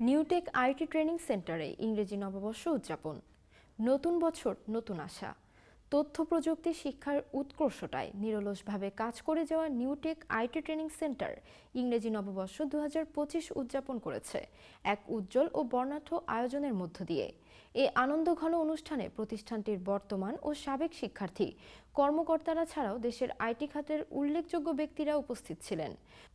Newtech IT training সেন্টারে ইংরেজি নববর্ষ উদযাপন। নতুন বছর, নতুন আশা। তথ্য প্রযুক্তি শিক্ষার উৎকর্ষটায় নিরলসভাবে কাজ করে যাওয়া নিউটেক আইটি ট্রেনিং সেন্টার ইংরেজি নববর্ষ দু হাজার পঁচিশ উদযাপন করেছে, এক উজ্জ্বল ও বর্ণাঢ্য আয়োজনের মধ্য দিয়ে। এ আনন্দঘন অনুষ্ঠানে প্রতিষ্ঠানটির বর্তমান ও সাবেক শিক্ষার্থী, কর্মকর্তারা ছাড়াও দেশের আইটি খাতের উল্লেখযোগ্য ব্যক্তিরা উপস্থিত ছিলেন।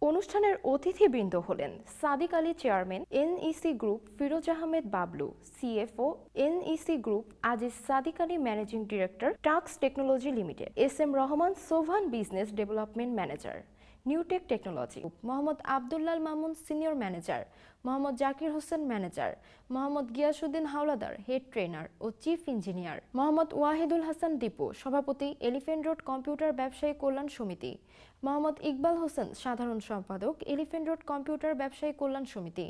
অনুষ্ঠানের অতিথিবৃন্দ হলেন Sadiq Ali chairman NEC group Firoz Ahmed Bablu, CFO NEC group Aziz Sadiq Ali managing director Tax technology limited S M Rahman Sovan business development manager, Newtech technology Mohammad Abdullah Al Mamun senior manager Mohammad Zakir Hossain manager, Mohammad Giasuddin Howlader, head trainer ও chief engineer, Mohammad Wahidul Hasan Dipu, সভাপতি elephant road computer ব্যবসায়ী কল্যাণ সমিতি, মোহাম্মদ ইকবাল হোসেন, সাধারণ সম্পাদক elephant road computer ব্যবসায়ী কল্যাণ সমিতি।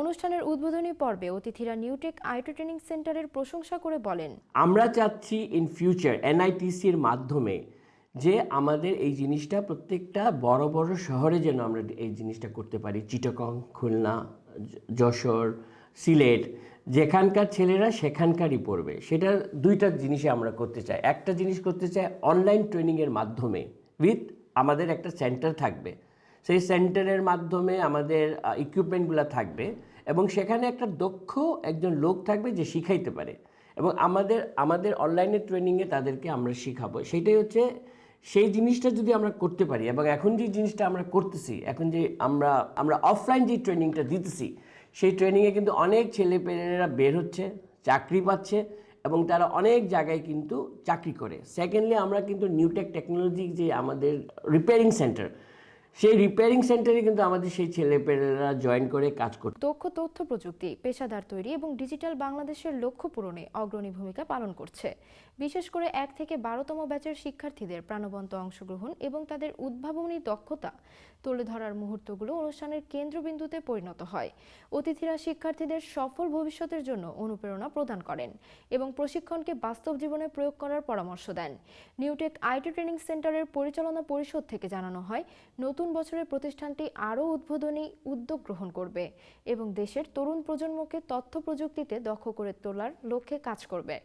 অনুষ্ঠানের উদ্বোধনী পর্বে অতিথিরা নিউটেক আইটি ট্রেনিং সেন্টারের প্রশংসা করে বলেন, আমরা চাচ্ছি ইন ফিউচার এনআইটিসির মাধ্যমে যে আমাদের এই জিনিসটা প্রত্যেকটা বড় বড় শহরে যেন আমরা এই জিনিসটা করতে পারি। চিটাগং, খুলনা যশোর, সিলেট, যেখানকার ছেলেরা সেখানকারই পড়বে। সেটা দুইটা জিনিসে আমরা করতে চাই। একটা জিনিস করতে চাই অনলাইন ট্রেনিংয়ের মাধ্যমে উইথ আমাদের একটা সেন্টার থাকবে। সেই সেন্টারের মাধ্যমে আমাদের ইকুইপমেন্টগুলো থাকবে এবং সেখানে একটা দক্ষ একজন লোক থাকবে যে শিখাইতে পারে। এবং আমাদের আমাদের অনলাইনে ট্রেনিংয়ে তাদেরকে আমরা শিখাবো। সেটাই হচ্ছে সেই জিনিসটা যদি আমরা করতে পারি এবং এখন যে জিনিসটা আমরা করতেছি, এখন যে আমরা আমরা অফলাইন যে ট্রেনিংটা দিতেছি, সেই ট্রেনিংয়ে কিন্তু অনেক ছেলেপেলেরা বের হচ্ছে, চাকরি পাচ্ছে এবং তারা অনেক জায়গায় কিন্তু চাকরি করে। সেকেন্ডলি আমরা কিন্তু নিউটেক টেকনোলজি যে আমাদের রিপেয়ারিং সেন্টার সেই রিপেয়ারিং সেন্টারে কিন্তু আমাদের সেই ছেলেপেলেরা জয়েন করে কাজ করতে। দক্ষ তথ্য প্রযুক্তি, পেশাদার তৈরি এবং ডিজিটাল বাংলাদেশের লক্ষ্য পূরণে অগ্রণী ভূমিকা পালন করছে। বিশেষ করে এক থেকে বারোতম ব্যাচের শিক্ষার্থীদের প্রাণবন্ত অংশগ্রহণ এবং তাদের উদ্ভাবনী দক্ষতা তুলে ধরার মুহূর্তগুলো অনুষ্ঠানের কেন্দ্রবিন্দুতে পরিণত হয়। অতিথিরা শিক্ষার্থীদের সফল ভবিষ্যতের জন্য অনুপ্রেরণা প্রদান করেন এবং প্রশিক্ষণকে বাস্তব জীবনে প্রয়োগ করার পরামর্শ দেন। নিউটেক আইটি ট্রেনিং সেন্টারের পরিচালনা পরিষদ থেকে জানানো হয় নতুন বছরে প্রতিষ্ঠানটি আরও উদ্বোধনী উদ্যোগ গ্রহণ করবে এবং দেশের তরুণ প্রজন্মকে তথ্য প্রযুক্তিতে দক্ষ করে তোলার লক্ষ্যে কাজ করবে।